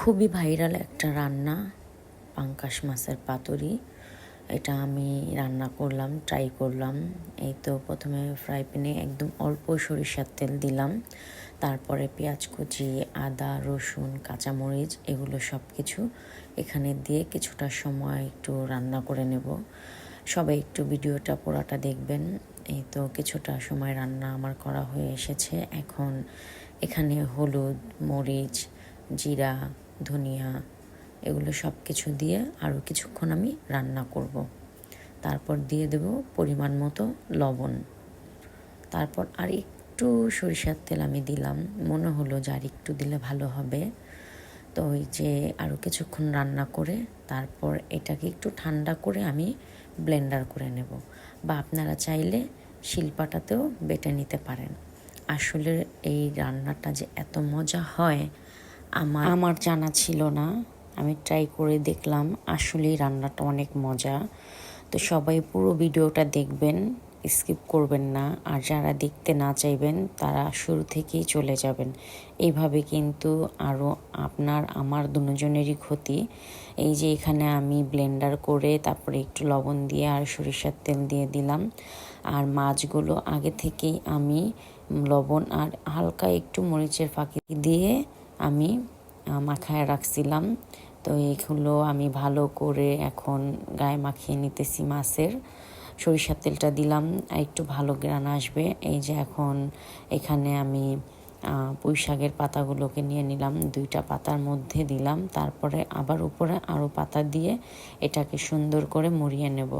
খুবই ভাইরাল একটা রান্না, পাঙ্কাশ মাছের পাতুরি। এটা আমি রান্না করলাম ট্রাই করলাম। এই তো প্রথমে ফ্রাই প্যানে একদম অল্প সরিষার তেল দিলাম। তারপরে পেঁয়াজ কুচি, আদা, রসুন, কাঁচামরিচ এগুলো সব কিছু এখানে দিয়ে কিছুটা সময় একটু রান্না করে নেব। সবাই একটু ভিডিওটা পুরাটা দেখবেন। এই তো কিছুটা সময় রান্না আমার করা হয়ে এসেছে। এখন এখানে হলুদ, মরিচ, জিরা ধনিয়া, এগুলো সব কিছু দিয়ে আরও কিছুক্ষণ আমি রান্না করব। তারপর দিয়ে দেব পরিমাণ মতো লবণ। তারপর আর একটু সরিষার তেল আমি দিলাম। মনে হলো যে আর একটু দিলে ভালো হবে। তো ওই যে আরও কিছুক্ষণ রান্না করে তারপর এটাকে একটু ঠান্ডা করে আমি ব্লেন্ডার করে নেব। বা আপনারা চাইলে শিলপাটাতেও বেটে নিতে পারেন। আসলে এই রান্নাটা যে এত মজা হয় আমার আমার জানা ছিল না। আমি ট্রাই করে দেখলাম, আসলেই রান্নাটা অনেক মজা। তো সবাই পুরো ভিডিওটা দেখবেন স্কিপ করবেন না। আর যারা দেখতে না চাইবেন, তারা শুরু থেকেই চলে যাবেন। এইভাবে কিন্তু আরও আপনার, আমার দুজনেরই ক্ষতি। এই যে এখানে আমি ব্লেন্ডার করে তারপরে একটু লবণ দিয়ে আর সরিষার তেল দিয়ে দিলাম। আর মাছগুলো আগে থেকেই আমি লবণ আর হালকা একটু মরিচের ফাঁকি দিয়ে আমি মাখায় রাখছিলাম। তো এইগুলো আমি ভালো করে এখন গায়ে মাখিয়ে নিতেছি মাছের। সরিষার তেলটা দিলাম, একটু ভালো গ্রান আসবে। এই যে এখন এখানে আমি পুঁই শাকের পাতাগুলোকে নিয়ে নিলাম। দুইটা পাতার মধ্যে দিলাম। তারপরে আবার উপরে আরও পাতা দিয়ে এটাকে সুন্দর করে মুড়িয়ে নেব।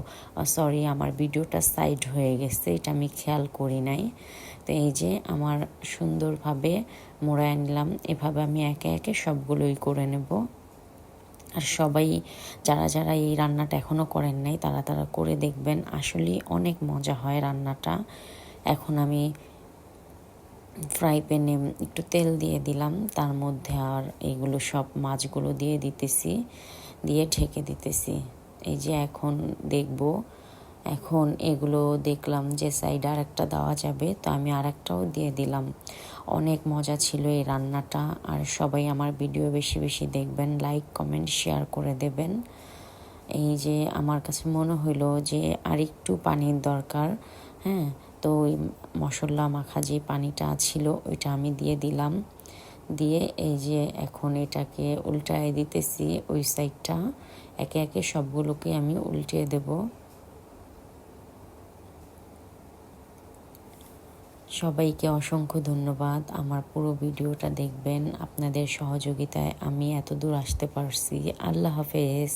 সরি আমার ভিডিওটা সাইড হয়ে গেছে, এটা আমি খেয়াল করি নাই। তো এই যে আমার সুন্দরভাবে মোড়ায় নিলাম। এভাবে আমি একে একে সবগুলোই করে নেব। আর সবাই, যারা যারা এই রান্নাটা এখনও করেন নাই, তারা তারা করে দেখবেন। আসলেই অনেক মজা হয় রান্নাটা। এখন আমি ফ্রাই প্যানে একটু তেল দিয়ে দিলাম। তার মধ্যে আর এইগুলো সব মাছগুলো দিয়ে দিতেছি, দিয়ে ঢেকে দিতেছি। এই যে এখন দেখব, এখন এগুলো দেখলাম যে সাইড আর একটা দেওয়া যাবে, তো আমি আর একটাও দিয়ে দিলাম। অনেক মজা ছিল এই রান্নাটা, আর সবাই আমার ভিডিও বেশি বেশি দেখবেন লাইক কমেন্ট শেয়ার করে দেবেন। এই যে আমার কাছে মনে হইল যে আর একটু পানির দরকার হ্যাঁ? তো ওই মশলা মাখা যে পানিটা ছিল, ওইটা আমি দিয়ে দিলাম। দিয়ে এই যে এখন এটাকে উল্টায় দিতেছি ওই সাইডটা। একে একে সবগুলোকে আমি উল্টে দেব। সবাইকে অসংখ্য ধন্যবাদ। আমার পুরো ভিডিওটা দেখবেন। আপনাদের সহযোগিতায় আমি এত দূর আসতে পারছি। আল্লাহ হাফেজ।